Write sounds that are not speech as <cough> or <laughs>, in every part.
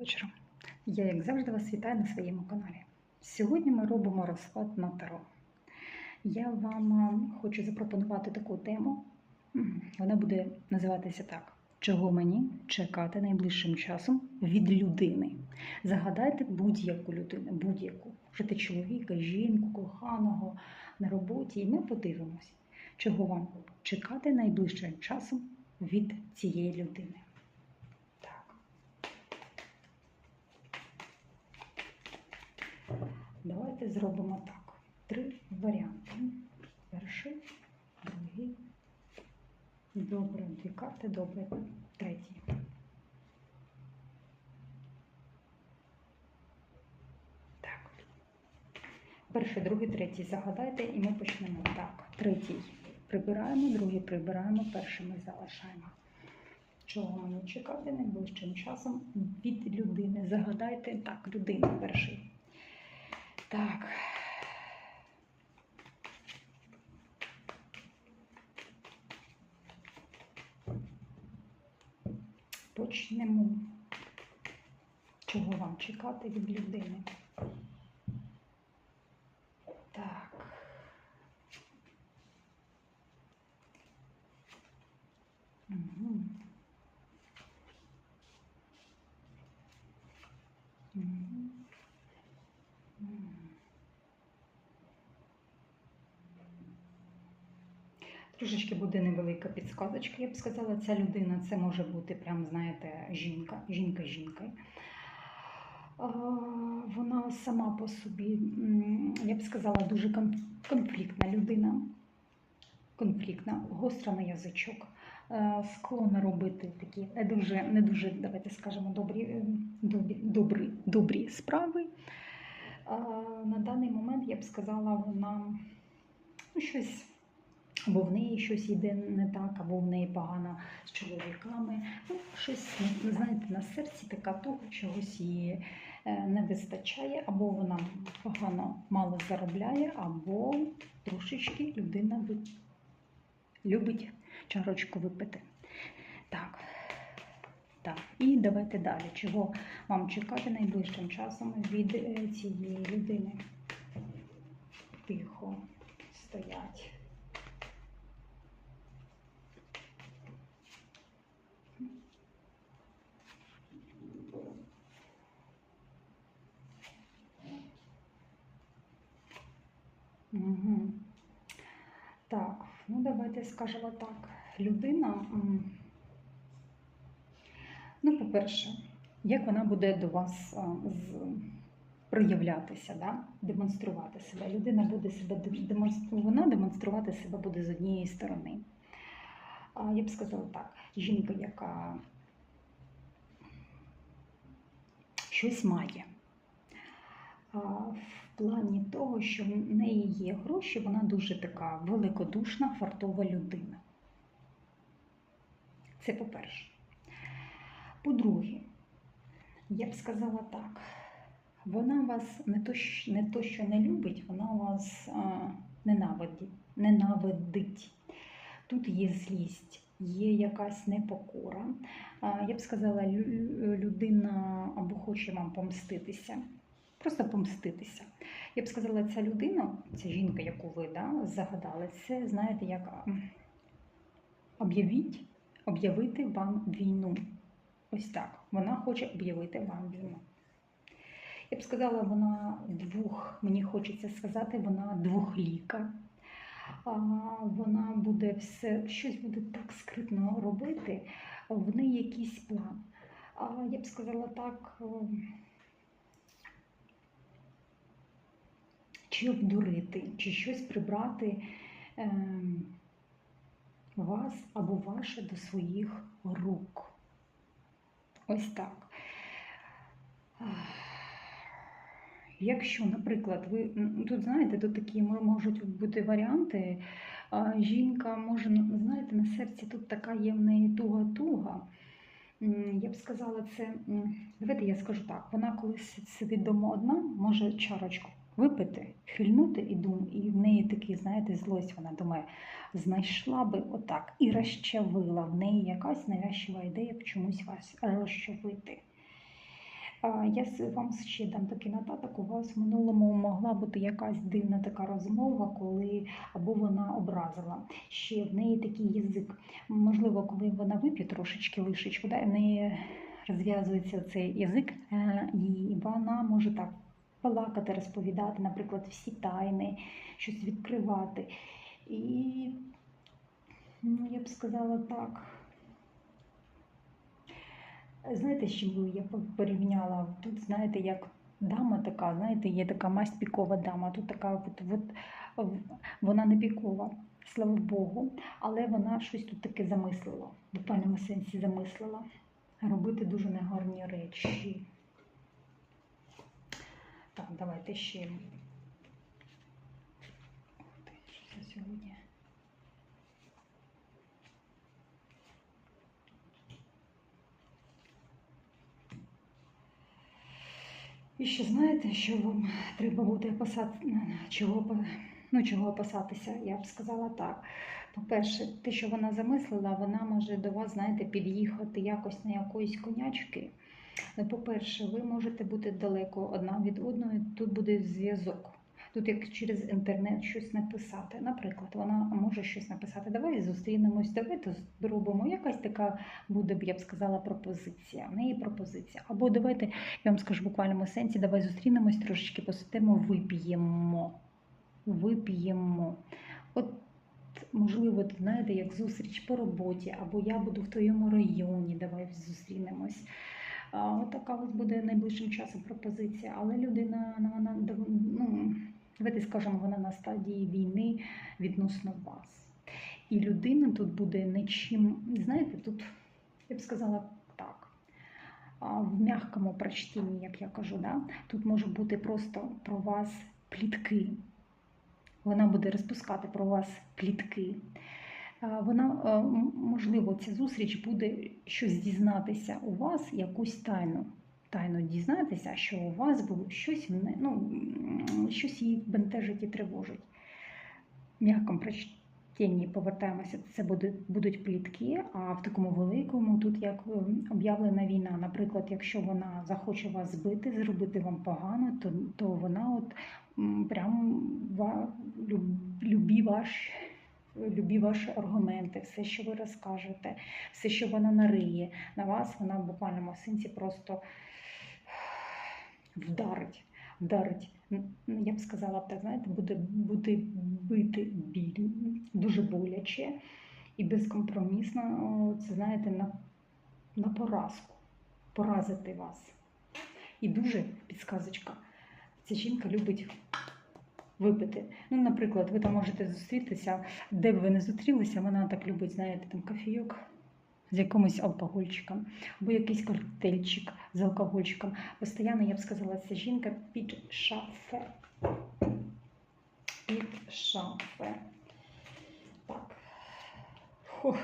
вечора. Я, як завжди, вас вітаю на своєму каналі. Сьогодні ми робимо розклад на таро. Я вам хочу запропонувати таку тему. Вона буде називатися так: Чого мені чекати найближчим часом від людини? Загадайте будь-яку людину, будь-яку. Жити чоловіка, жінку, коханого на роботі, і ми подивимось, чого вам чекати найближчим часом від цієї людини. Так. Давайте зробимо так. Три варіанти. Перший, другий. Добре, дві карти, добре, третій. Так. Перший, другий, третій загадайте і ми почнемо. Так, третій прибираємо, другий прибираємо, перший ми залишаємо. Чого мені чекати найближчим часом від людини? Загадайте так, людина перший. Так. Почнемо. Чого вам чекати від людини? Так. Угу. Мгм. М. Трошечки буде невелика підсказочка, я б сказала, ця людина це може бути прям, знаєте, жінка, жінка з жінкою. Вона сама по собі, я б сказала, дуже конфліктна людина, конфліктна, гостра на язичок, е, склонна робити такі не дуже, не дуже, давайте скажемо, добрі, е, добрі, добрі, добрі справи. На даний момент я б сказала, вона ну, щось. Або в неї щось йде не так, або в неї погано з чоловіками. Ну, щось, знаєте, на серці така того, чогось її е, не вистачає, або вона погано мало заробляє, або трошечки людина любить чарочку випити. Так. Так, і давайте далі. Чого вам чекати найближчим часом від е, цієї людини? Тихо стоять. Угу. Так, ну скажемо так. Людина, ну, по-перше, як вона буде до вас з, проявлятися, да? демонструвати себе. Людина буде себе демонструвати, вона демонструвати себе буде з однієї сторони. Я б сказала так, жінка, яка щось має. Плані того, що в неї є гроші, вона дуже така великодушна, фартова людина. Це по-перше. По-друге, я б сказала так, вона вас не то, не то, що не любить, вона вас а, ненавидить, ненавидить. Тут є злість, є якась непокора. А, Я б сказала, людина або хоче вам помститися, просто помститися. Я б сказала, ця людина, ця жінка, яку ви да, загадали, це, знаєте, як об'явіть, об'явити вам війну. Ось так. Вона хоче об'явити вам війну. Я б сказала, вона двох, мені хочеться сказати, вона двохліка. А, Вона буде все, щось буде так скритно робити, в неї якийсь план. А я б сказала так, чи обдурити, чи щось прибрати ем, вас або ваше до своїх рук. Ось так. Якщо, наприклад, ви тут знаєте, тут такі можуть бути варіанти. Жінка може, ну, знаєте, на серці тут така є в неї туга-туга. Я б сказала, це, давайте я скажу так, вона коли си- сидить вдома одна, може чарочку випити, хильнути і дум, і в неї такий, знаєте, злость, вона думає, знайшла би отак і розчавила. В неї якась навязчива ідея чомусь вас розчавити. Я вам ще дам такий нотаток. У вас в минулому могла бути якась дивна така розмова, коли або вона образила. Ще в неї такий язик. Можливо, коли вона вип'є трошечки лишечку, да, в неї розв'язується цей язик, е, і вона може так балакати, розповідати, наприклад, всі тайни, щось відкривати. І ну, я б сказала так. Знаєте, би я порівняла? Тут, знаєте, як дама така, знаєте, є така масть пікова дама, тут така от, от, вона не пікова, слава Богу, але вона щось тут таке замислила, в буквальному сенсі замислила. Робити дуже негарні речі. Давайте ще. Що сьогодні? І ще знаєте, що вам треба буде опасати, чого, ну, чого опасатися, я б сказала так. По-перше, те, що вона замислила, вона може до вас, знаєте, під'їхати якось на якоїсь конячки. Ну, По-перше, ви можете бути далеко одна від одної, тут буде зв'язок. Тут як через інтернет щось написати. Наприклад, вона може щось написати. Давай зустрінемось, давайте зробимо. Якась така буде я б сказала, пропозиція. В неї пропозиція. Або давайте, я вам скажу в буквальному сенсі, давай зустрінемось, трошечки посидимо, вип'ємо. Вип'ємо. От, можливо, знаєте, як зустріч по роботі, або я буду в твоєму районі, давай зустрінемось. От така ось буде найближчим часом пропозиція. Але людина, вона ну, давайте скажемо, вона на стадії війни відносно вас. І людина тут буде нічим, знаєте, тут я б сказала так. В м'якому прочтінні, як я кажу, да? тут може бути просто про вас плітки. Вона буде розпускати про вас плітки. Вона, е, можливо, ця зустріч буде щось дізнатися у вас, якусь тайну. Тайно дізнатися, що у вас було щось, ну, щось її бентежить і тривожить. В м'якому прочтенні повертаємося, це будуть плітки, а в такому великому тут як е, об'явлена війна. Наприклад, якщо вона захоче вас збити, зробити вам погано, то, то вона от прям любі ваш любі ваші аргументи, все, що ви розкажете, все, що вона нариє на вас, вона в буквальному сенсі просто вдарить. Вдарить. Я б сказала так, знаєте, буде, буде бити біль, дуже боляче і безкомпромісно, це знаєте, на, на поразку, поразити вас. І дуже підсказочка. Ця жінка любить випити. Ну, наприклад, ви там можете зустрітися, де б ви не зустрілися, вона так любить, знаєте, там кофійок з якимось алкогольчиком, або якийсь коктейльчик з алкогольчиком. Постоянно, я б сказала, ця жінка під шафе. Під шафе. Так. Фух.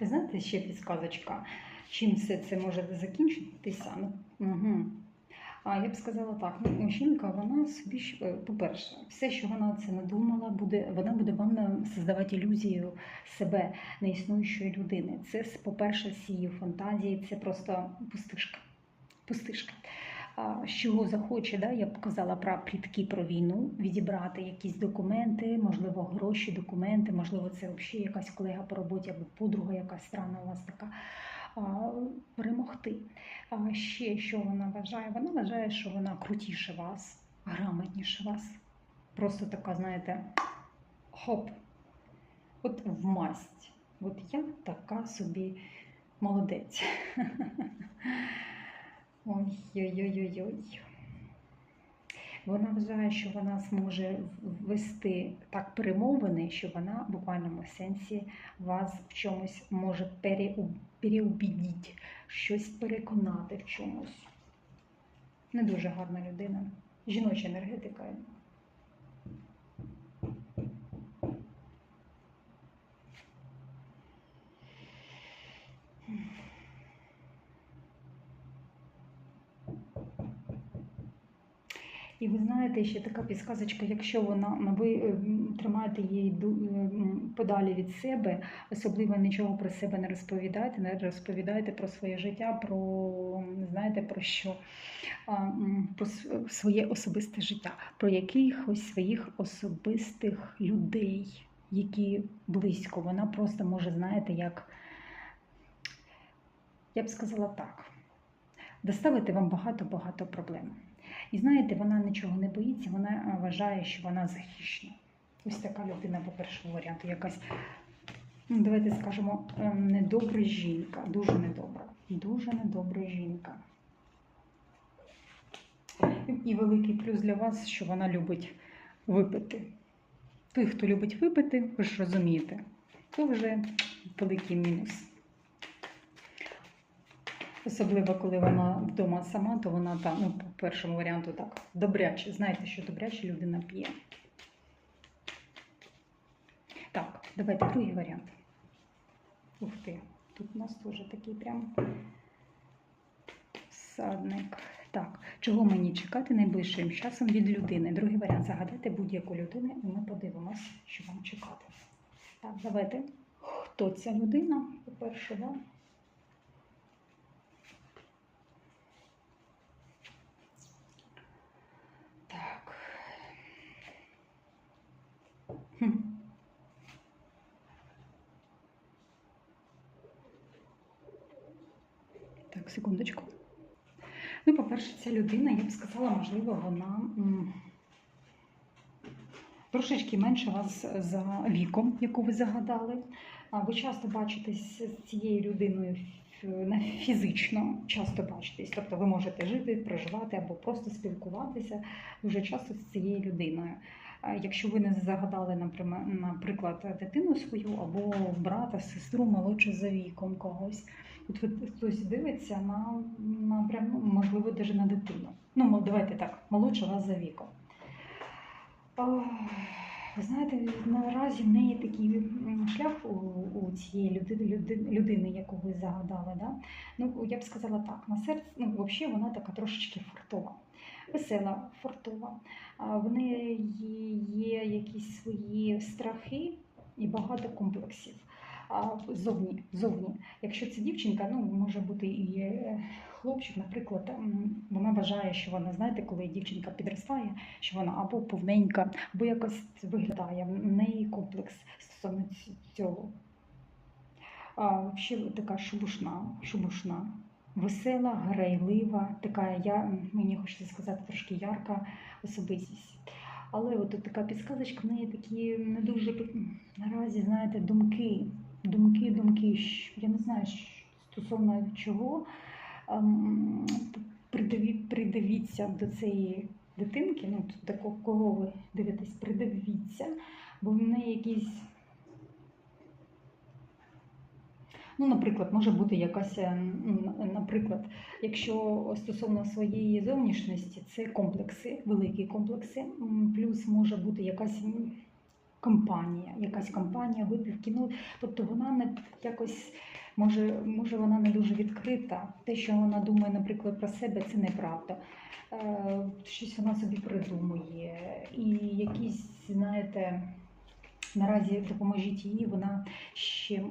Ви знаєте, ще підсказочка, чим все це може закінчитися? Угу. А я б сказала так: ну, жінка, вона собі е, по-перше, все, що вона це надумала, буде, вона буде вам на- создавати ілюзію себе неіснуючої людини. Це, по-перше, її фантазії, це просто пустишка. Пустишка. Чого захоче, да, я б казала про плітки про війну, відібрати якісь документи, можливо, гроші, документи, можливо, це взагалі якась колега по роботі або подруга, якась странна у вас така. Перемогти. А ще що вона вважає? Вона вважає, що вона крутіше вас, грамотніше вас. Просто така, знаєте, хоп, от в масть. От я така собі молодець. <laughs> Ой-ой-ой-ой-ой. Вона вважає, що вона зможе вести так перемовини, що вона в буквальному сенсі вас в чомусь може переу- переубідіть, щось переконати в чомусь. Не дуже гарна людина. Жіноча енергетика. І ви знаєте, ще така підсказочка, якщо вона ну, ви е, тримаєте її е, подалі від себе, особливо нічого про себе не розповідайте, не розповідайте про своє життя, про знаєте про що, про своє особисте життя, про якихось своїх особистих людей, які близько. Вона просто може, знаєте, як я б сказала так, доставити вам багато-багато проблем. І знаєте, вона нічого не боїться, вона е, вважає, що вона захищена. Ось така людина по першому варіанту, якась, ну, давайте скажемо, е, недобра жінка, дуже недобра, дуже недобра жінка. І- великий плюс для вас, що вона любить випити. Той, хто любить випити, ви ж розумієте, то вже великий мінус. Особливо, коли вона вдома сама, то вона там, ну, першому варіанту так, добряче. Знаєте, що добряче людина п'є. Так, давайте другий варіант. Ух ти, тут у нас теж такий прям всадник. Так, чого мені чекати найближчим часом від людини? Другий варіант загадайте будь-яку людину, і ми подивимось, що вам чекати. Так, давайте. Хто ця людина? По-перше, да? Так, секундочку. Ну, по-перше, ця людина, я б сказала, можливо, вона трошечки менше вас за віком, яку ви загадали. Ви часто бачитесь з цією людиною фізично, часто бачитесь. Тобто ви можете жити, проживати або просто спілкуватися дуже часто з цією людиною. А Якщо ви не загадали, наприклад, дитину свою або брата, сестру молодше за віком когось. От хтось дивиться на, на прям, ну, можливо, навіть на дитину. Ну, давайте так, молодше вас за віком. Ви знаєте, наразі в неї такий шлях у, у цієї людини, людини, яку ви загадали. Да? Ну, я б сказала так, на серці, ну, взагалі вона така трошечки фартова, весела, фартова. А в неї є якісь свої страхи і багато комплексів. Зовні, зовні. Якщо це дівчинка, ну може бути і е, хлопчик, наприклад, вона вважає, що вона, знаєте, коли дівчинка підростає, що вона або повненька, або якось виглядає. В неї комплекс стосовно цього. А, ще така шубушна, шубушна, весела, грайлива, така я, мені хочеться сказати, трошки ярка особистість. Але от така підсказочка, в неї такі не дуже наразі, знаєте, думки, думки, думки. Я не знаю, стосовно чого. Ем, Придивіться до цієї дитинки, ну до кого ви дивитесь, придивіться, бо в неї якісь. Ну, наприклад, може бути якась, е, наприклад, якщо стосовно своєї зовнішності, це комплекси, великі комплекси, плюс може бути якась компанія, якась компанія, випівки. Ну, тобто вона не якось може, може вона не дуже відкрита. Те, що вона думає, наприклад, про себе, це неправда. Е, щось вона собі придумує. І якісь, знаєте, наразі допоможіть їй, вона ще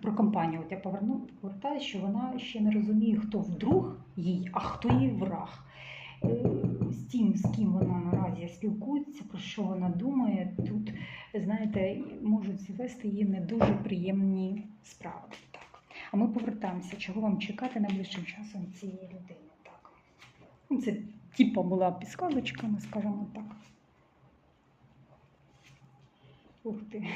про компанію. От я поверну, повертаю, що вона ще не розуміє, хто вдруг їй, а хто їй враг. Е, З тим, з ким вона наразі спілкується, про що вона думає, тут, знаєте, можуть звести її не дуже приємні справи. Так. А ми повертаємося, чого вам чекати найближчим часом цієї людини. Так. Ну, Це типа була підсказочка, ми скажемо так. Ух ти.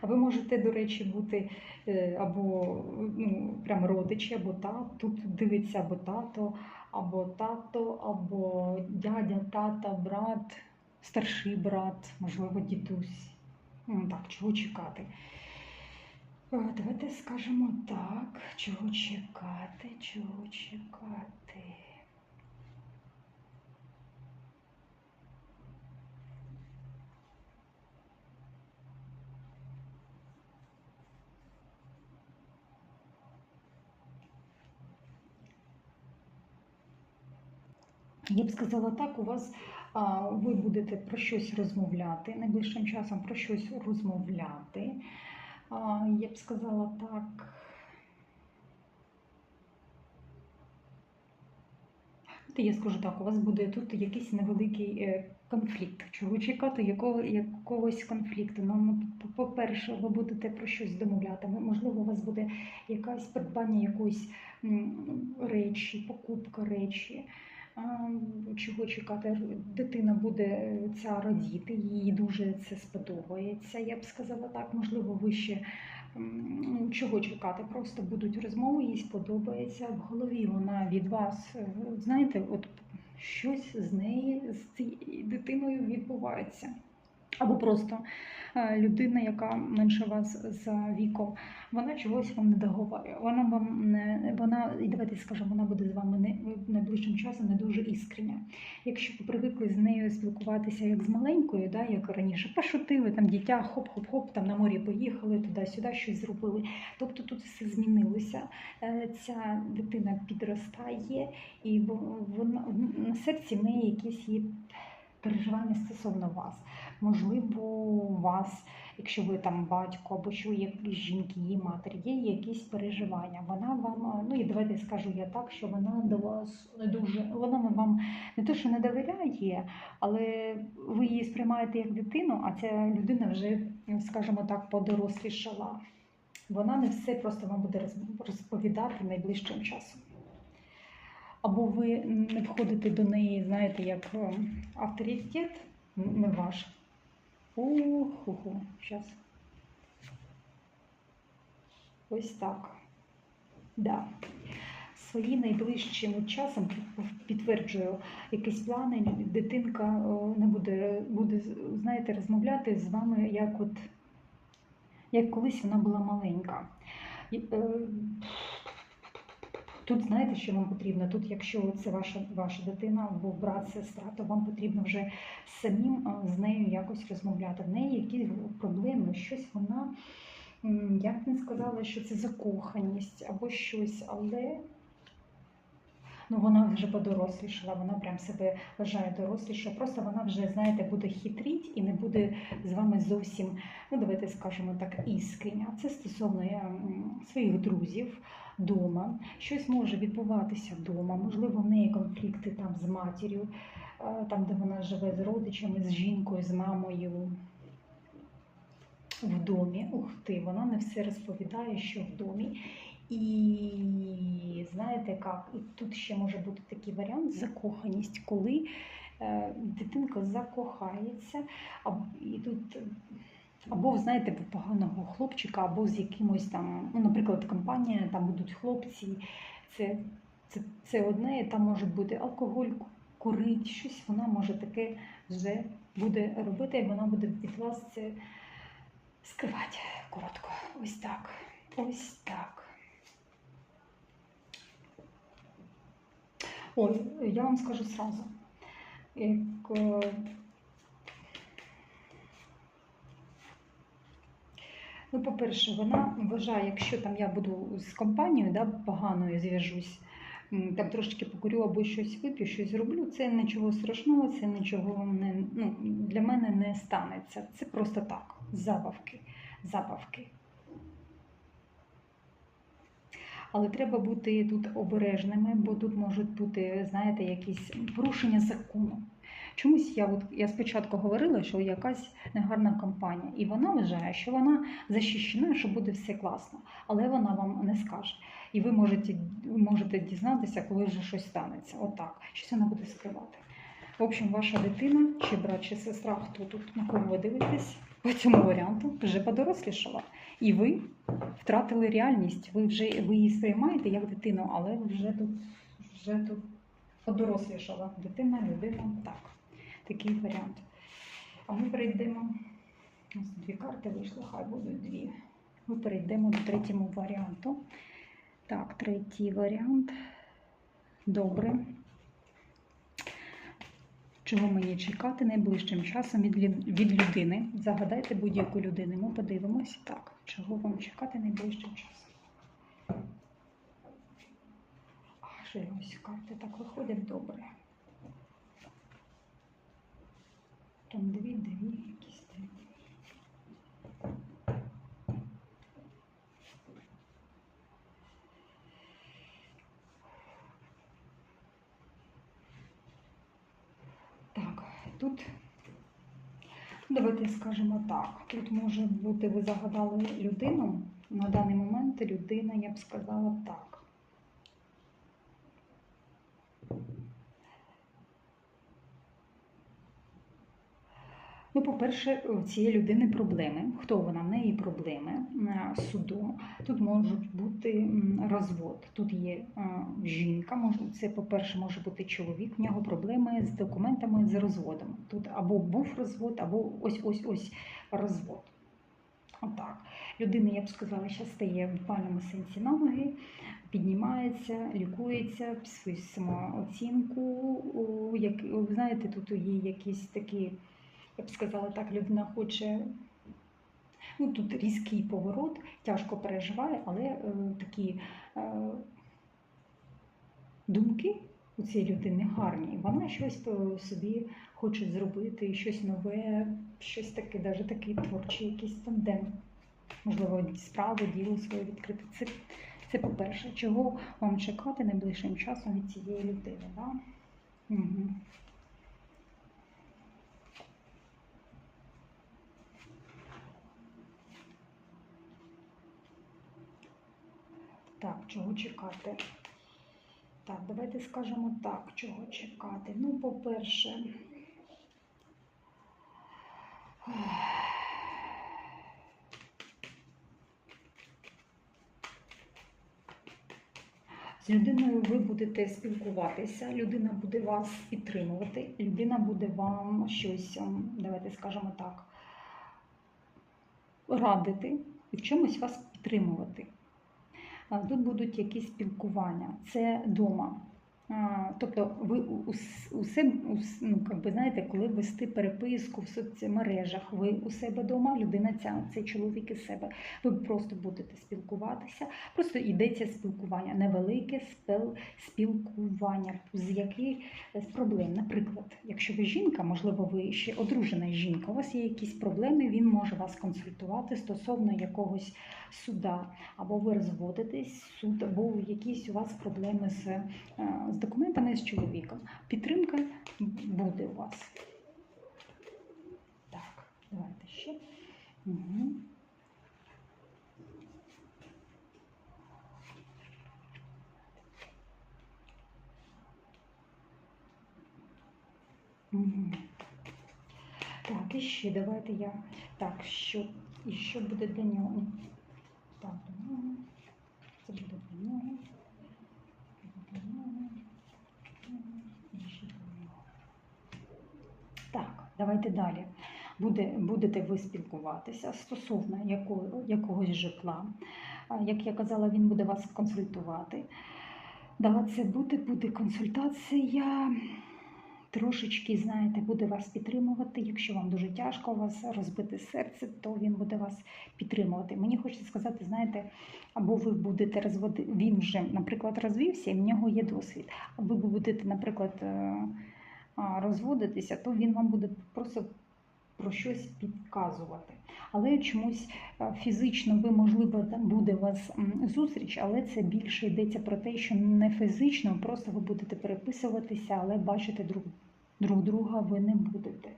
А ви можете, до речі, бути е, або ну, прям родичі, або тат. Тут дивиться або тато, або тато, або дядя, тата, брат, старший брат, можливо, дідусь. Ну, так, чого чекати? Е, Давайте скажемо так, чого чекати, чого чекати. Я б сказала так, у вас а, ви будете про щось розмовляти, найближчим часом про щось розмовляти. А, я б сказала так. Та я скажу так, у вас буде тут якийсь невеликий е, конфлікт. Чого чекати якого, якогось конфлікту? Ну, по- по-перше, ви будете про щось домовляти. Можливо, у вас буде якась придбання якоїсь речі, покупка речі. Чого чекати? Дитина буде ця радіти, їй дуже це сподобається. Я б сказала так. Можливо, ви ще ну, чого чекати? Просто будуть розмови, їй сподобається. В голові вона від вас, е, знаєте, от щось з неї, з цією дитиною відбувається. Або просто е, людина, яка менше вас за віком, вона чогось вам не договорює. Вона вам не вона, і давайте скажемо, вона буде з вами не найближчим часом не дуже іскрення. Якщо ви привикли з нею спілкуватися як з маленькою, да, як раніше, пошутили, там дитя, хоп-хоп-хоп, там на морі поїхали, туди-сюди щось зробили. Тобто тут все змінилося. Е, Ця дитина підростає, і вона на серці в неї якісь є переживання стосовно вас. Можливо, у вас, якщо ви там батько або що є жінки, її матері, є якісь переживання. Вона вам, ну і давайте скажу я так, що вона до вас не дуже, вона вам не те, що не довіряє, але ви її сприймаєте як дитину, а ця людина вже, скажімо так, подорослішала. Вона не все просто вам буде розповідати найближчим часом. Або ви не входите до неї, знаєте, як е, авторитет, не ваш. Уху, зараз. Ось так. Да. Свої найближчим часом підтверджую якісь плани, дитинка е, не буде, буде, знаєте, розмовляти з вами, як от як колись вона була маленька. Е, Тут знаєте, що вам потрібно? Тут, якщо це ваша, ваша дитина або брат, сестра, то вам потрібно вже самим з нею якось розмовляти. В неї якісь проблеми, щось вона, я б не сказала, що це закоханість або щось, але ну, вона вже подорослішала, вона прям себе вважає дорослішою. Просто вона вже, знаєте, буде хитріть і не буде з вами зовсім, ну давайте скажемо так, іскрення. Це стосовно м, своїх друзів вдома. Щось може відбуватися вдома, можливо, в неї конфлікти там з матір'ю, е, там, де вона живе з родичами, з жінкою, з мамою. В домі, ух ти, вона не все розповідає, що в домі. І знаєте як, і тут ще може бути такий варіант закоханість, коли е, дитинка закохається, а, і тут або, знаєте, поганого хлопчика, або з якимось там, ну, наприклад, компанія, там будуть хлопці, це, це, це одне, там може бути алкоголь, курить, щось вона може таке вже буде робити, і вона буде від вас це скривати коротко. Ось так. Ось так. Ой, я вам скажу сразу. Як, е, Ну, по-перше, вона вважає, якщо там я буду з компанією да, поганою зв'яжусь, там трошки покурю або щось вип'ю, щось зроблю, це нічого страшного, це нічого не, ну, для мене не станеться. Це просто так, забавки, забавки. Але треба бути тут обережними, бо тут можуть бути, знаєте, якісь порушення закону. Чомусь я от я спочатку говорила, що якась негарна компанія, і вона вважає, що вона захищена, що буде все класно, але вона вам не скаже. І ви можете, ви можете дізнатися, коли вже щось станеться. Отак, щось вона буде скривати. В общем, ваша дитина, чи брат, чи сестра, хто тут на кого ви дивитесь, по цьому варіанту вже подорослішала. І ви втратили реальність. Ви вже ви її сприймаєте як дитину, але вже тут вже тут подорослішала дитина, людина. Так, такий варіант. А ми перейдемо. У нас дві карти вийшли, хай будуть дві. Ми перейдемо до третього варіанту. Так, третій варіант. Добре. Чого мені чекати найближчим часом від, людини? Загадайте будь-яку людину. Ми подивимося. Так, чого вам чекати найближчим часом? А, ось карти так виходять добре. Дві, дві, якісь дві. Так, тут давайте скажемо так. Тут може бути, ви загадали людину. На даний момент людина, я б сказала так. Ну, по-перше, у цієї людини проблеми. Хто вона? В неї проблеми е, з судом. Тут можуть бути розвод. Тут є е, жінка. Це, по-перше, може бути чоловік. В нього проблеми з документами з розводом. Тут або був розвод, або ось ось ось розвод. Отак. Людина, я б сказала, ще стає в буквальному сенсі на ноги, піднімається, лікується, свою самооцінку. Як, знаєте, тут є якісь такі я б сказала так, людина хоче. Ну, тут різкий поворот, тяжко переживає, але е, такі е, думки у цієї людини гарні. Вона щось собі хоче зробити, щось нове, щось таке, навіть такий творчий якийсь тандем. Можливо, справу, діло своє відкрити. Це, це по-перше, чого вам чекати найближчим часом від цієї людини. Да? Угу. Так, чого чекати? Так, давайте скажемо так, чого чекати. Ну, по-перше, з людиною ви будете спілкуватися, людина буде вас підтримувати, людина буде вам щось, ем, давайте скажемо так, радити і в чомусь вас підтримувати. Тут будуть якісь спілкування. Це дома. Тобто, ви ус- усе, ну, як знаєте, коли вести переписку в соцмережах, ви у себе вдома, людина ця, цей чоловік із себе. Ви просто будете спілкуватися. Просто йдеться спілкування, невелике спілкування, з яких з проблем. Наприклад, якщо ви жінка, можливо, ви ще одружена жінка, у вас є якісь проблеми, він може вас консультувати стосовно якогось суда, або ви розводитесь суд, або якісь у вас проблеми з, е, з документами з чоловіком. Підтримка буде у вас. Так, давайте ще. Угу. Так, і ще давайте я. Так, що, і що буде для нього? Так, для нього. Це буде для нього. Для нього. І ще для нього. Так, давайте далі. Буде, будете ви спілкуватися стосовно якого, якогось житла. Як я казала, він буде вас консультувати. Да, це буде, буде консультація. Трошечки, знаєте, буде вас підтримувати. Якщо вам дуже тяжко у вас розбите серце, то він буде вас підтримувати. Мені хочеться сказати, знаєте, або ви будете розводити, він вже, наприклад, розвівся, і в нього є досвід. А ви будете, наприклад, розводитися, то він вам буде просто про щось підказувати. Але чомусь е, фізично ви, можливо, буде у вас зустріч, але це більше йдеться про те, що не фізично, просто ви будете переписуватися, але бачити друг, друг друга ви не будете.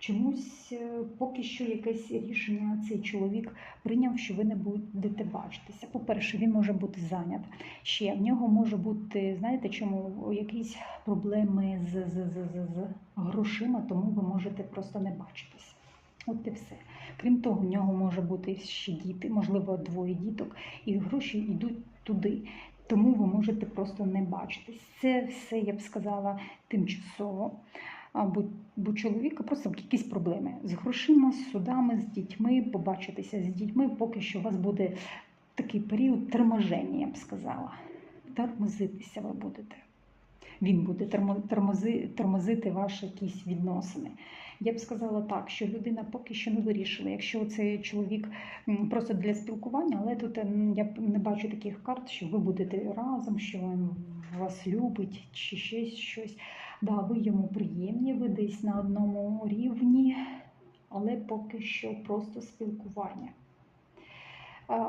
Чомусь е, поки що якесь рішення цей чоловік прийняв, що ви не будете бачитися. По-перше, він може бути зайнят. Ще в нього може бути, знаєте, чому якісь проблеми з, з, з, з, з грошима, тому ви можете просто не бачитися. От і все. Крім того, в нього може бути ще діти, можливо, двоє діток, і гроші йдуть туди. Тому ви можете просто не бачитись. Це все, я б сказала, тимчасово. Бо чоловіка просто якісь проблеми з грошима, з судами, з дітьми, побачитися з дітьми, поки що у вас буде такий період торможення, я б сказала. Тормозитися ви будете. Він буде тормози, тормозити ваші якісь відносини. Я б сказала так, що людина поки що не вирішила. Якщо цей чоловік просто для спілкування, але тут я не бачу таких карт, що ви будете разом, що він вас любить, чи ще щось. Да, ви йому приємні, ви десь на одному рівні, але поки що просто спілкування.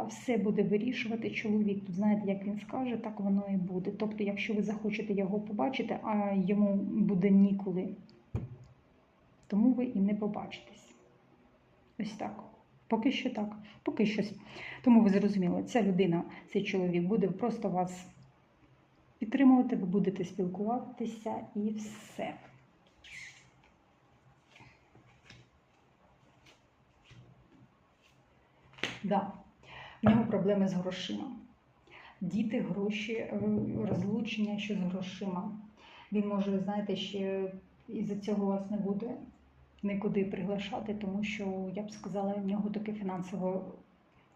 Все буде вирішувати чоловік. Тут знаєте, як він скаже, так воно і буде. Тобто, якщо ви захочете його побачити, а йому буде ніколи, тому ви і не побачитесь. Ось так. Поки що так. Поки що. Тому ви зрозуміли, ця людина, цей чоловік буде просто вас підтримувати, ви будете спілкуватися і все. Да. В нього проблеми з грошима. Діти, гроші, е, розлучення що з грошима. Він може, знаєте, ще із-за цього вас не буде нікуди приглашати, тому що я б сказала, в нього таке фінансове,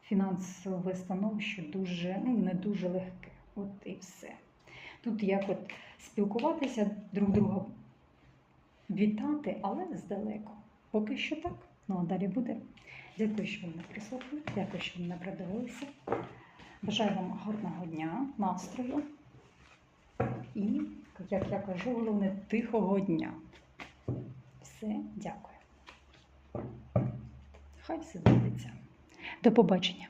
фінансове становище дуже, ну, не дуже легке. От і все. Тут як от спілкуватися, друг друга вітати, але здалеку. Поки що так. Ну а далі буде. Дякую, що ви мене прислухали. Дякую, що ви мене придивилися. Бажаю вам гарного дня, настрою і, як я кажу, головне тихого дня. Все, дякую. Хай все збудеться. До побачення.